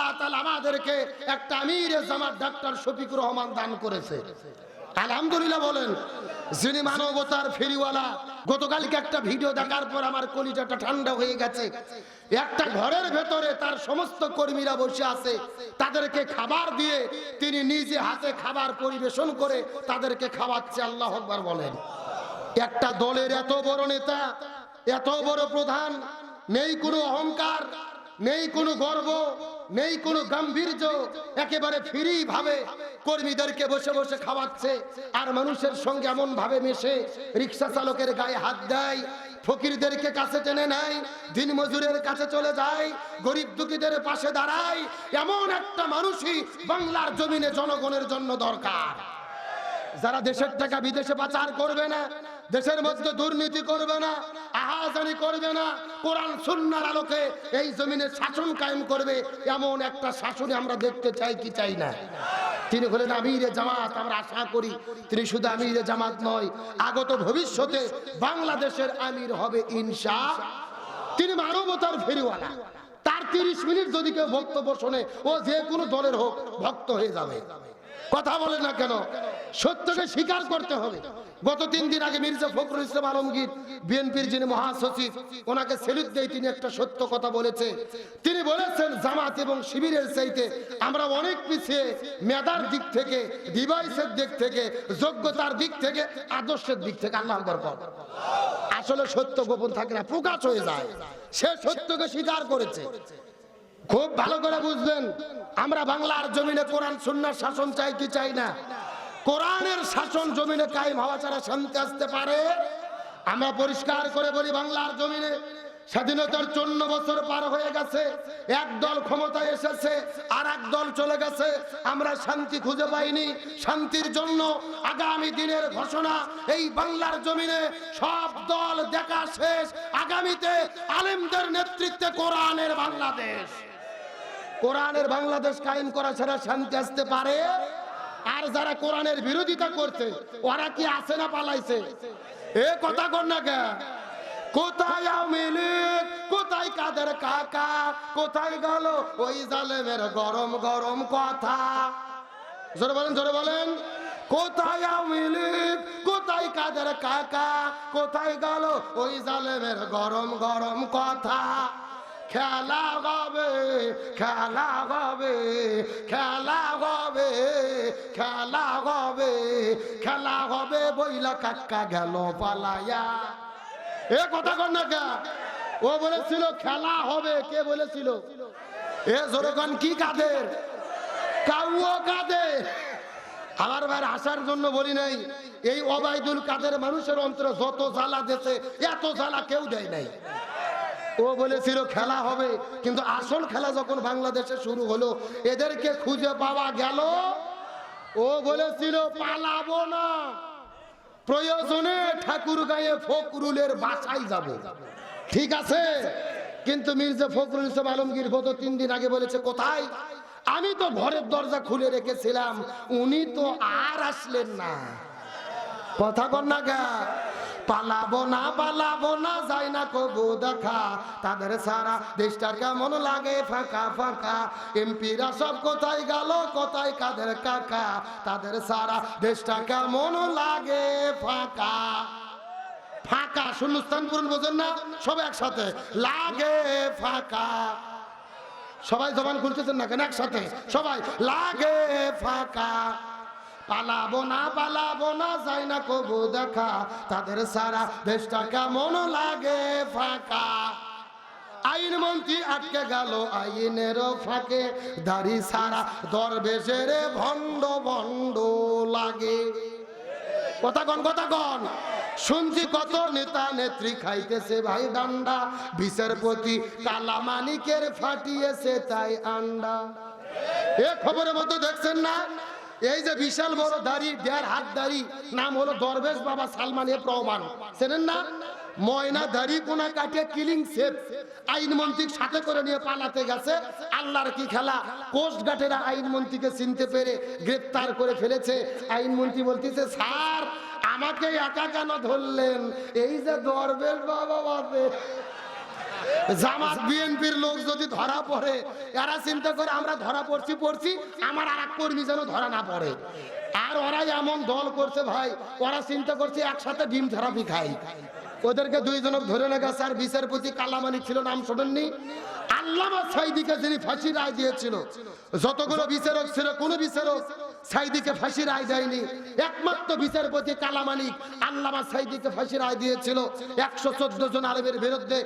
আল্লাহ তাআলা আমাদেরকে একটা আমির জামাত ডাক্তার শফিকুর রহমান দান করেছে। আলহামদুলিল্লাহ বলেন, যিনি মানবতার ফেরিওয়ালা, গতকালকে একটা ভিডিও দেখার পর আমার কলিজাটা ঠান্ডা হয়ে গেছে। একটা ঘরের ভেতরে তার সমস্ত কর্মীরা বসে আছে, তাদেরকে খাবার দিয়ে তিনি নিজে হাতে খাবার পরিবেশন করে তাদেরকে খাওয়াচ্ছে, আল্লাহ আকবার বলেন। একটা দলের এত বড় নেতা, এত বড় প্রধান, নেই কোনো অহংকার, নেই কোনো গর্ব নেই কোনো গাম্ভীর্য, একেবারে ফ্রি ভাবে কর্মীদেরকে বসে বসে খাওয়াচ্ছে। আর মানুষের সঙ্গে এমন ভাবে মেশে রিক্সা চালকের গায়ে হাত দেয়, ফকিরদেরকে কাছে টেনে নেয় দিন মজুরের কাছে চলে যায়, গরিব দুঃখীদের পাশে দাঁড়ায়। এমন একটা মানুষই বাংলার জমিনে জনগণের জন্য দরকার। যারা দেশের টাকা বিদেশে পাচার করবে না দেশের মধ্যে দুর্নীতি করবে না, আহাজানি করবে না, কোরআন সুন্নার আলোকে এই জমিনে শাসন কায়েম করবে, এমন একটা শাসনে আমরা দেখতে চাই কি চাই না। তিনি হলেন আমিরে জামাত, আমরা আশা করি তিনি শুধু আমিরে জামাত নয়, আগত ভবিষ্যতে বাংলাদেশের আমির হবে ইনশা তিনি মানবতার ফেরিওয়ালা। তার তিরিশ মিনিট যদি কেউ বক্তব্য শোনে, ও যে কোনো দলের হোক, ভক্ত হয়ে যাবে। কথা বলে না কেন? সত্যকে স্বীকার করতে হবে। গত তিন দিন আগে মির্জা ফখরুল ইসলাম আলমগীর, বিএনপির যিনি মহাসচিব, ওনাকে সেলুট দেয়, তিনি একটা সত্য কথা বলেছে। তিনি বলেছেন, জামাত এবং শিবিরের চাইতে আমরা অনেক পিছিয়ে মেধার দিক থেকে ডিভাইসের দিক থেকে, যোগ্যতার দিক থেকে, আদর্শের দিক থেকে আল্লাহ বরকত আসলে সত্য গোপন থাকে না প্রকাশ হয়ে যায়। সে সত্যকে স্বীকার করেছে। খুব ভালো করে বুঝবেন, আমরা বাংলার জমিনে কোরআন, সুন্নার শাসন চাই কি চাই না? কোরআনের শাসন জমিনে কায়েম হওয়া ছাড়া শান্তি আসতে পারে? আমরা পরিষ্কার করে বলি বাংলার জমিনে স্বাধীনতার চন্ন বছর পার হয়ে গেছে এক দল ক্ষমতায় এসেছে আর এক দল চলে গেছে, আমরা শান্তি খুঁজে পাইনি। শান্তির জন্য আগামী দিনের ঘোষণা, এই বাংলার জমিনে সব দল দেখা শেষ। আগামীতে আলেমদের নেতৃত্বে কোরআনের বাংলাদেশ। কোরআনের বাংলাদেশ কায়েম করা ছাড়া শান্তি আসতে পারে? আর যারা কোরআনের বিরোধিতা করছে, ওরা কি আছে না পালাইছে? এ কথা কর না কে? কোথায় কোথায় কাদের কোথায় গেল ওই গরম গরম কথা? জোরে বলেন জোরে বলেন। কোথায় কোথায় কাদের কোথায় গেল ওই জালেমের গরম গরম কথা? খেলা হবে খেলা হবে খেলা হবে খেলা হবে খেলা হবে বইলা কাকা গেল পালায়া এ কথা কর না কে? ও বলেছিল, খেলা হবে, কে বলেছিল? এ জোরকান কি কাদের? কাউও কাদের? আমার ভাই আসার জন্য বলি নাই, এই অবায়দুল কাদের মানুষের অন্তরে যত জ্বালা দেশে এত জ্বালা কেউ দেয় নাই। ও বলেছিল খেলা হবে, কিন্তু আসল খেলা যখন বাংলাদেশে শুরু হলো, এদেরকে খুঁজে পাওয়া গেল। ও বলেছিল, পালাবো না। প্রয়োজনে ঠাকুর গায়ে ফকরুলের বাসায় যাব। ঠিক আছে? কিন্তু মির্জা ফখরুল ইসলাম আলমগীর গত তিন দিন আগে বলেছে, কোথায়? আমি তো ঘরের দরজা খুলে রেখেছিলাম, উনি তো আর আসলেন না। কথা কর না গা। পালাবো না পালাবো না, যাই না কবু দেখা। তাদের সারা দেশটা কেমন লাগে ফাঁকা ফাঁকা। এমপিরা সব কোথায় গেল, কোথায় কাদের কাকা? তাদের সারা দেশটা কেমন লাগে ফাঁকা? ফাঁকা, শূন্যস্থান পূরণ বোঝেন না? সব একসাথে। লাগে ফাঁকা। সবাই জবান খুলতেছেন না কেন? একসাথে। সবাই, লাগে ফাঁকা। পালাবো না পালাবো না, যাই না কবু দেখা। তাদের সারা দেশটা কেমন লাগে ফাঁকা। আইন মন্ত্রী আটকে গেল আইনের ফাঁকে। দাড়ি সারা দরবেশের ভণ্ড ভণ্ড লাগে। কথা কন কথা কন। শুনছি কত নেতা নেত্রী খাইতেছে ভাই ডান্ডা। বিচারপতি কালা মানিকের ফাটিয়েছে তাই আন্ডা। এ খবরের মধ্যে দেখছেন না? এই যে বিশাল বড় দাড়ি, দেড় হাত দাড়ি, নাম হলো দরবেশ বাবা সালমান এ প্রমাণ। চেনেন না? ময়না দাড়ি কোনা কাটে কিলিং সেফ আইনমন্ত্রী সাথে করে নিয়ে পালাতে গেছে। আল্লাহর কি খেলা? কোস্ট গার্ডেরা আইনমন্ত্রীকে চিনতে পেরে গ্রেপ্তার করে ফেলেছে। আইনমন্ত্রী বলতেছে, স্যার, আমাকে একা কেন ধরলেন? এই যে দরবেশ বাবা বাপে জামাত, বিএনপির লোক যদি ধরা পড়ে, এরা চিন্তা করে আমরা ধরা পড়ছি পড়ছি, আমার আর এক কর্মী যেন ধরা না পড়ে। আর ওরা এমন দল করছে ভাই, ওরা চিন্তা করছে একসাথে ডিম থেরাপি খাই। ওদেরকে দুইজনক ধরে গেছে আর বিচারপতি কালামানি ছিল, নাম শোনেননি। আল্লামা সাইদিকে যিনি ফাঁসি রায় দিয়েছিল, যতগুলো বিচারক ছিল, কোনো বিচারক সাইদিকে ফাঁসি রায় দেয়নি। একমাত্র বিচারপতি কালামানিক আল্লামা সাইদিকে ফাঁসি রায় দিয়েছিল। একশো চোদ্দ জন আরবের বিরুদ্ধে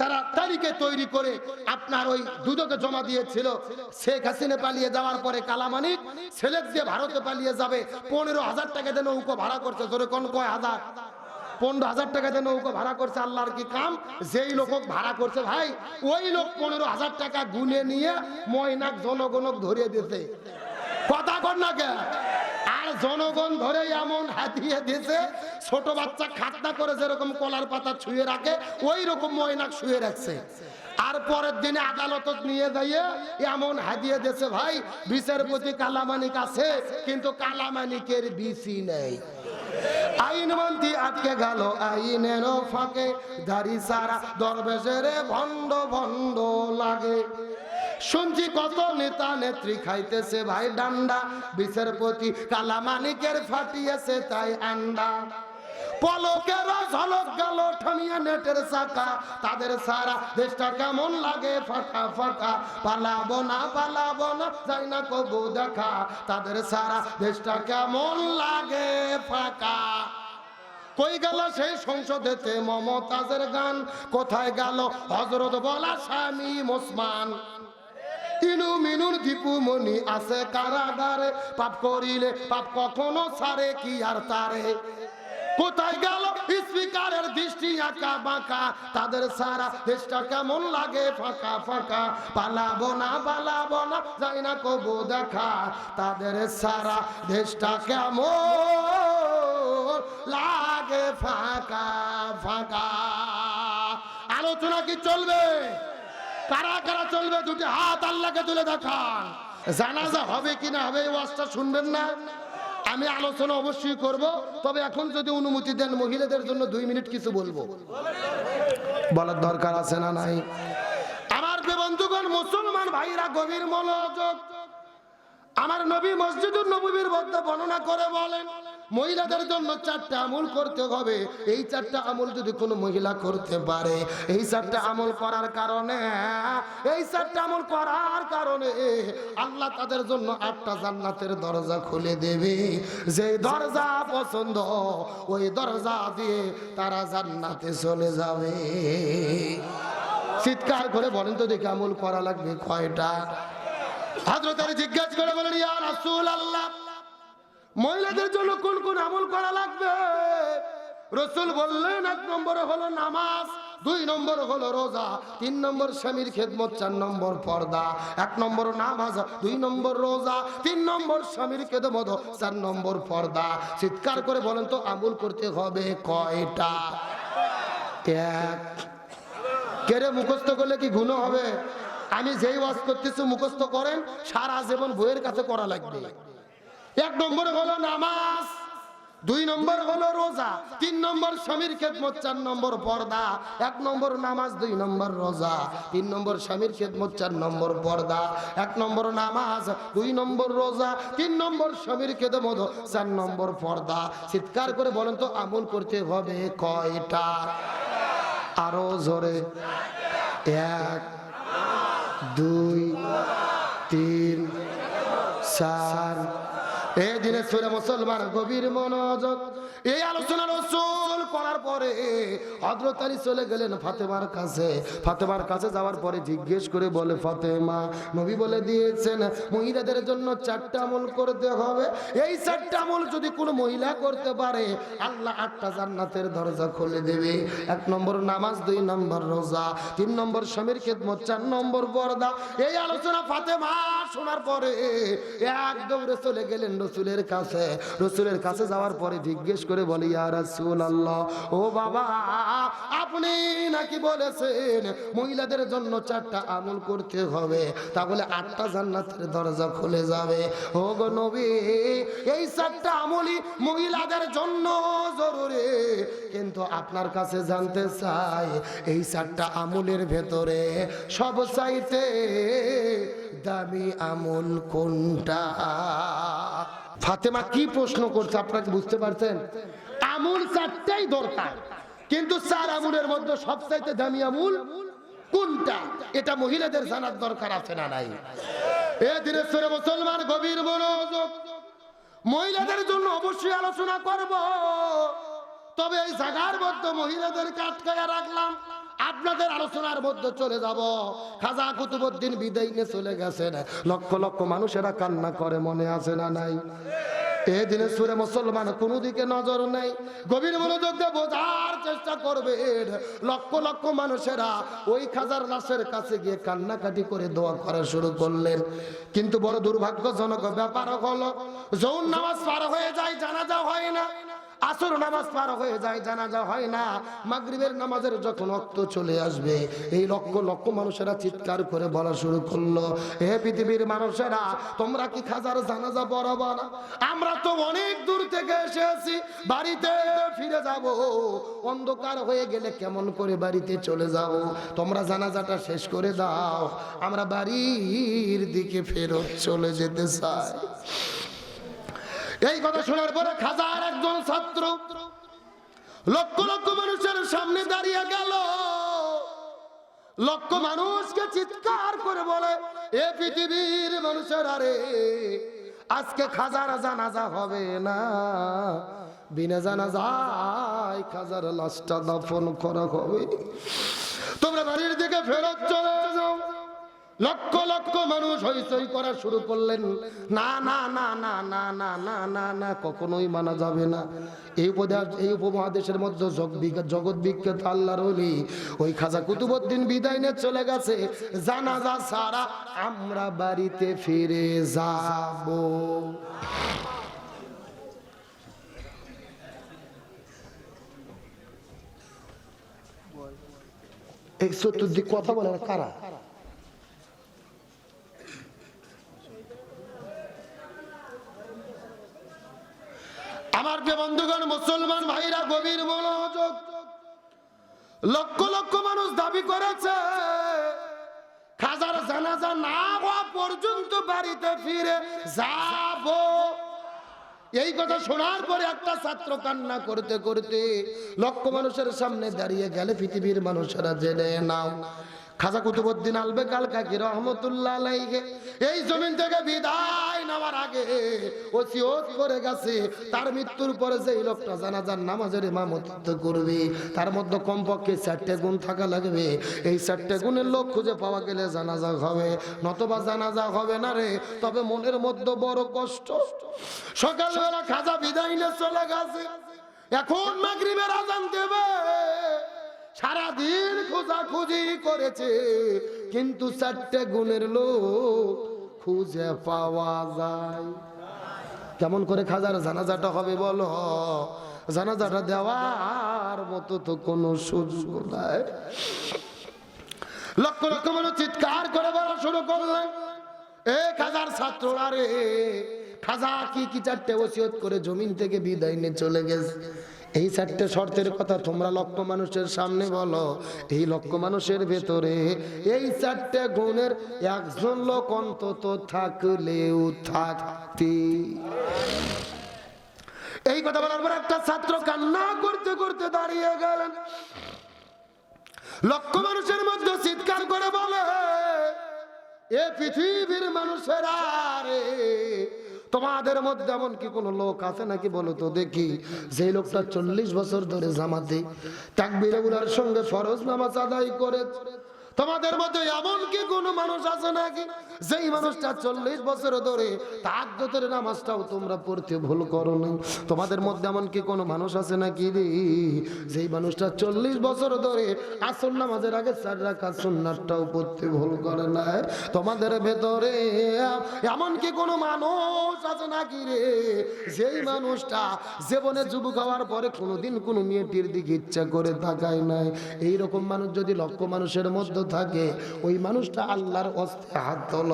তারা তারিখে তৈরি করে আপনার ওই দুদকে জমা দিয়েছিল। শেখ হাসিনা পালিয়ে যাওয়ার পরে কালামানিক ছেলেক দিয়ে ভারতে পালিয়ে যাবে। পনেরো হাজার টাকা দিয়ে নৌকো ভাড়া করছে। ধরে কোন কয় হাজার? পনেরো হাজার টাকা দিয়ে নৌকো ভাড়া করছে। আল্লাহর কি কাম? যেই লোক ভাড়া করছে ভাই। ওই লোক পনেরো হাজার টাকা গুনে নিয়ে ময়নাক জনগণক ধরিয়ে দিতে কর না কে আর জনগণ ধরে এমন হাতিয়ে দিয়েছে, ছোট বাচ্চা খাতনা করে যেরকম কলার পাতা ছুঁয়ে রাখে ওই রকম ময়নাক শুয়ে রাখছে। আর পরের দিনে আদালত নিয়ে যাইয়ে এমন হাদিয়ে দিয়েছে, ভাই বিচারপতি কালামানিক আছে, কিন্তু কালামানিকের বিসি নেই। আইন মন্ত্রী আটকে গেল, আইনের ফাঁকে দাড়ি সারা দরবেশের ভণ্ড ভণ্ড লাগে। শুনছি কত নেতা নেত্রী খাইতেছে, ভাই, ডান্ডা বিচারপতি কালা মানিকের ফাটিয়েছে, তাই আন্ডা। পলকের ঝলক গেল ঠামিয়া নেটের তাদের সারা দেশটা কেমন লাগে? ফাঁকা ফাঁকা পালাবো না পালাবো না, যাই না কবু দেখা। তাদের সারা দেশটা কেমন লাগে? ফাঁকা। কই গেল সেই সংসদেতে মমতাজের গান? কোথায় গেল হজরত বলা স্বামী মুসমান তিনু মিনুর দীপু মনি আছে কারাগারে। পাপ করিলে পাপ কখনো ছাড়ে কি আর তারে? কোথায় গেল? স্পিকারের দৃষ্টি আঁকা বাঁকা। তাদের সারা দেশটা কেমন লাগে? ফাঁকা ফাঁকা। পালাবো না পালাবো না, যাই না কবু দেখা। তাদের সারা দেশটা কেমন লাগে? ফাঁকা ফাঁকা। আলোচনা কি চলবে? কারা কারা চলবে? দুটি হাত আল্লাহকে তুলে দেখান। জানাজা হবে কি না হবে এই ওয়াজটা শুনবেন না? আমি আলোচনা অবশ্যই করব, তবে এখন যদি অনুমতি দেন মহিলাদের জন্য দুই মিনিট কিছু বলব। বলার দরকার আছে না নাই? আমার বন্ধুগণ, মুসলমান ভাইরা, গভীর মনোযোগ। আমার নবী মসজিদুর নবীর মধ্যে বর্ণনা করে বলেন মহিলাদের জন্য চারটা আমল করতে হবে। এই চারটা আমল যদি কোনো মহিলা করতে পারে, এই চারটা আমল করার কারণে, এই চারটা আমল করার কারণে আল্লাহ তাদের জন্য আটটা জান্নাতের দরজা খুলে দেবে। যে দরজা পছন্দ, ওই দরজা দিয়ে তারা জান্নাতে চলে যাবে। চিৎকার করে বলেন তো দেখি আমল করা লাগবে কয়টা? হাজরত আলী জিজ্ঞাসা করে বলেন, ইয়া রাসূল আল্লাহ মহিলাদের জন্য কোন কোন আমল করা লাগবে? রসুল বললেন, এক নম্বরে হলো নামাজ, দুই নম্বর হলো রোজা, তিন নম্বর স্বামীর খেদমত, চার নম্বর পর্দা, এক নম্বর নামাজ, দুই নম্বর রোজা, তিন নম্বর স্বামীর খেদমত, চার নম্বর পর্দা। চিৎকার করে বলেন তো, আমল করতে হবে কয়টা? এক। কেড়ে মুখস্থ করলে কি গুণ হবে? আমি যেই ওয়াজ করতেছি, মুখস্থ করেন, সারা জীবন বইয়ের কাছে করা লাগবে। এক নম্বর হলো নামাজ, দুই নম্বর হলো রোজা, তিন নম্বর স্বামীর খেদমত, চার নম্বর পর্দা, এক নম্বর নামাজ, দুই নম্বর রোজা, তিন নম্বর স্বামীর খেদমত, চার নম্বর পর্দা, এক নম্বর নামাজ, দুই নম্বর রোজা, তিন নম্বর স্বামীর খেদমত, চার নম্বর পর্দা। চিৎকার করে বলেন তো, আমল করতে হবে কয়টা? আরও জোরে। এক, দুই, তিন, চার এই দিনে সুরে মুসলমান গভীর মনোযোগ। এই আলোচনার রসুল করার পরে হজরত আলী চলে গেলেন ফাতেমার কাছে। ফাতেমার কাছে যাওয়ার পরে জিজ্ঞেস করে বলে, ফাতেমা, নবী বলে দিয়েছেন, মহিলাদের জন্য চারটা আমল করতে হবে। এই চারটা আমল যদি কোনো মহিলা করতে পারে, আল্লাহ আটটা জান্নাতের দরজা খুলে দেবে। এক নম্বর নামাজ, দুই নম্বর রোজা, তিন নম্বর স্বামীর খেদমত, চার নম্বর পর্দা। এই আলোচনা ফাতেমা শোনার পরে এক দৌড়ে চলে গেলেন রসুলের কাছে। রসুলের কাছে যাওয়ার পরে জিজ্ঞেস করে বলি, ইয়া রাসূল আল্লাহ ও বাবা, আপনি নাকি বলেছেন মহিলাদের জন্য চারটা আমল করতে হবে, তাহলে আটটা জান্নাতের দরজা খুলে যাবে। ও গো নবী, এই চারটা আমলই মহিলাদের জন্য জরুরি। কিন্তু আপনার কাছে জানতে চাই, এই চারটা আমলের ভেতরে সব চাইতে দামি আমল কোনটা? ফাতেমা কি প্রশ্ন করছে আপনাকে বুঝতে পারছেন? আমুল চারটাই দরকার। কিন্তু চার আমুলের মধ্যে সবচাইতে দামি আমুল কোনটা? এটা মহিলাদের জানার দরকার আছে না নাই? এ মুসলমান গভীর মনোযোগ। মহিলাদের জন্য অবশ্যই আলোচনা করব। তবে এই জায়গার মধ্যে মহিলাদের কাটকায়া রাখলাম। আপনাদের আলোচনার মধ্যে চলে যাব। খাজা কুতুবুদ্দিন বিদায় নিয়ে চলে গেছেন। লক্ষ লক্ষ মানুষেরা কান্না করে, মনে আছে না নাই? এই দিনে সুরে মুসলমান কোনো দিকে নজর নেই। গভীর মনোযোগ দিয়ে বোঝার চেষ্টা করবে। লক্ষ লক্ষ মানুষেরা ওই খাজার লাশের কাছে গিয়ে কান্নাকাটি করে দোয়া করা শুরু করলেন। কিন্তু বড় দুর্ভাগ্যজনক ব্যাপার হলো, যৌন নামাজ পার হয়ে যায়, জানাজা হয় না। আসর নামাজ পার হয়ে যায়, জানাজা হয় না। মাগরিবের নামাজের যখন রক্ত চলে আসবে, এই লক্ষ লক্ষ মানুষেরা চিৎকার করে বলা শুরু করল হে পৃথিবীর মানুষেরা, তোমরা কি খাজার জানাজা পড়াবো না? আমরা তো অনেক দূর থেকে এসেছি, বাড়িতে ফিরে যাব। অন্ধকার হয়ে গেলে কেমন করে বাড়িতে চলে যাব? তোমরা জানাজাটা শেষ করে দাও। আমরা বাড়ির দিকে ফেরত চলে যেতে চাই। এই কথা শোনার পরে খাজার একজন ছাত্র লক্ষ লক্ষ মানুষের সামনে দাঁড়িয়ে গেল। লক্ষ মানুষকে চিৎকার করে বলে, এ পৃথিবীর মানুষের, আরে আজকে খাজার জানাজা হবে না। বিনা জানাজায় খাজার লাশটা দাফন করা হবে। তোমরা বাড়ির দিকে ফেরত চলে লক্ষ লক্ষ মানুষ হইচই করা শুরু করলেন। না না না না না না না না না, কখনোই মানা যাবে না। এই উপদেশ, এই উপমহাদেশের মধ্যে জগৎ বিখ্যাত আল্লাহর ওলি, ওই খাজা কুতুবুদ্দিন বিদায় নিয়ে চলে গেছে। জানাজা সারা আমরা বাড়িতে ফিরে যাব। এই চতুর্দিক কথা বলে কারা? আমার বন্ধুগণ, মুসলমান ভাইরা, গভীর মনোযোগ। লক্ষ লক্ষ মানুষ দাবি করেছে, খাজার জানাজা না হওয়া পর্যন্ত বাড়িতে ফিরে যাব। এই কথা শোনার পরে একটা ছাত্র কান্না করতে করতে লক্ষ মানুষের সামনে দাঁড়িয়ে গেলে পৃথিবীর মানুষেরা জেনে নাও খাজা কুতুবুদ্দিন আলবে কাল কাকি রহমতুল্লাহ আলাইহি। এই জমিন থেকে বিদায় নেওয়ার আগে ওসিয়ত করে গেছে। তার মৃত্যুর পরে যে এই লোকটা জানাজার নামাজের ইমামতিত্ব করবে, তার মধ্যে কমপক্ষে চারটে গুণ থাকা লাগবে। এই চারটে গুণের লোক খুঁজে পাওয়া গেলে জানাজা হবে, নতবা জানাজা হবে না রে। তবে মনের মধ্যে বড় কষ্ট। সকালবেলা খাজা বিদায় নিয়ে চলে গেছে। এখন মাগরিবের আজান দেবে। সারাদিন খোঁজাখুঁজি করেছে, কিন্তু চারটে গুণের লোক খুঁজে পাওয়া যায়। কেমন করে খাজার জানাজাটা হবে বলো? জানাজাটা দেওয়ার মতো তো কোনো সুযোগ নাই। লক্ষ লক্ষ মানুষ চিৎকার করে বলা শুরু করলেন এক হাজার ছাত্ররা রে, খাজা কি কি চারটে ওসিয়ত করে জমিন থেকে বিদায় নিয়ে চলে গেছে? এই চারটে শর্তের কথা তোমরা লক্ষ মানুষের সামনে বলো। এই লক্ষ মানুষের ভেতরে এই চারটে গুণের একজন লোক অন্তত থাকলেও থাকতে। এই কথা বলার পর একটা ছাত্র কান্না করতে করতে দাঁড়িয়ে গেলেন। লক্ষ মানুষের মধ্যে চিৎকার করে বলে, এ পৃথিবীর মানুষেরা রে তোমাদের মধ্যে এমন কি কোনো লোক আছে নাকি বলো তো দেখি? যে লোকটা চল্লিশ বছর ধরে জামাতে, তাকবির উলার সঙ্গে ফরজ নামাজ আদায় করে তোমাদের মধ্যে এমন কি কোন মানুষ আছে নাকি? যেই মানুষটা চল্লিশ বছর ধরে তাহাজ্জতের নামাজটাও তোমরা পড়তে ভুল করো না তোমাদের মধ্যে এমন কি কোনো মানুষ আছে নাকি রে? যেই মানুষটা চল্লিশ বছর ধরে আসল নামাজের আগে চার রাখা সুন্নাতটাও পড়তে ভুল করে না তোমাদের ভেতরে এমন কি কোনো মানুষ আছে নাকি রে? যেই মানুষটা জীবনে যুবক হওয়ার পরে কোনোদিন কোনো মেয়েটির দিকে ইচ্ছা করে তাকায় নাই। এইরকম মানুষ যদি লক্ষ মানুষের মধ্যে থাকে। ওই মানুষটা আল্লাহর অস্তে হাত তোল।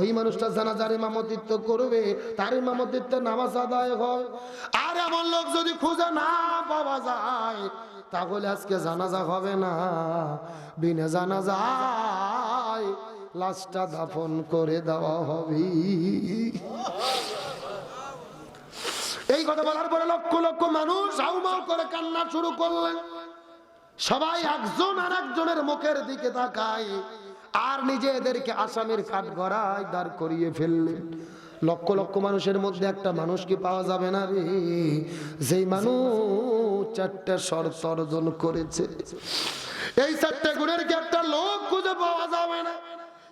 ওই মানুষটা জানাজার ইমামতিত্ব করবে, তার ইমামতিত্বে নামাজ আদায় হয়। আর এমন লোক যদি খুঁজে না পাওয়া যায়, তাহলে আজকে জানাজা হবে না। বিনা জানাজায় লাশটা দাফন করে দেওয়া হবে। এই কথা বলার পরে লক্ষ লক্ষ মানুষ হাউমাউ করে কান্না শুরু করলেন। সবাই একজন আর একজনের মুখের দিকে তাকায় আর নিজেদেরকে আসামের কাঠ গড়ায় দাঁড় করিয়ে ফেললেন লক্ষ লক্ষ মানুষের মধ্যে একটা মানুষ কি পাওয়া যাবে না রে? যেই মানুষ চারটা শর্ত অর্জন করেছে। এই চারটা গুণের কি একটা লোক খুঁজে পাওয়া যাবে না?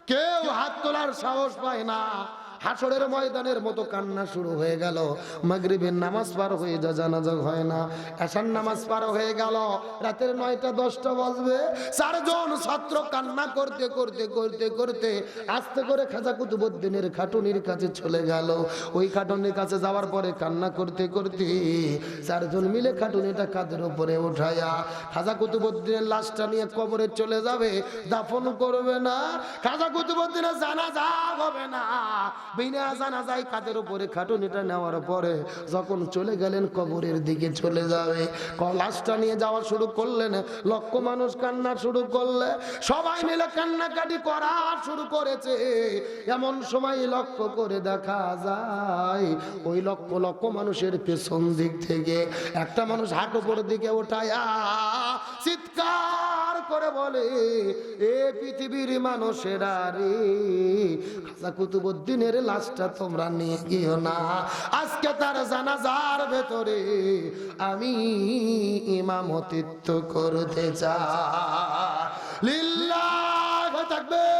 কেউ হাত তোলার সাহস পায় না। হাসরের ময়দানের মতো কান্না শুরু হয়ে গেল। মাগরিবের নামাজ পার হয়ে যা জানাজা হয় না। এসার নামাজ পার হয়ে গেল। রাতের নয়টা, দশটা বাজবে। চারজন ছাত্র কান্না করতে করতে করতে করতে আস্তে করে খাজা কুতুবুদ্দিনের খাটুনির কাছে চলে গেল। ওই খাটুনির কাছে যাওয়ার পরে কান্না করতে করতে চারজন মিলে খাটুনিটা কাঁধের উপরে উঠায়া খাজা কুতুবুদ্দিনের লাশটা নিয়ে কবরে চলে যাবে। দাফন করবে না। খাজা কুতুবুদ্দিনের জানাজা হবে না। বিনা জানাজাই কাদের উপরে খাটুনিটা নেওয়ার পরে যখন চলে গেলেন কবরের দিকে চলে যাবে। লাশটা নিয়ে যাওয়া শুরু করলেন, লক্ষ মানুষ কান্না শুরু করলে, সবাই মিলে কান্নাকাটি করা শুরু করেছে। এমন সময় লক্ষ্য করে দেখা যায়, ওই লক্ষ লক্ষ মানুষের পেছন দিক থেকে একটা মানুষ হাট উপর দিকে ওঠায়া, চিৎকার করে বলে, এ পৃথিবীর মানুষেরা রে, খাজা কুতুবুদ্দিনের লাশটা তোমরা নিয়ে গিয়েও না। আজকে তার জানাজার ভেতরে আমি ইমামতিত্ব করতে চা লিল্লাহ থাকবে।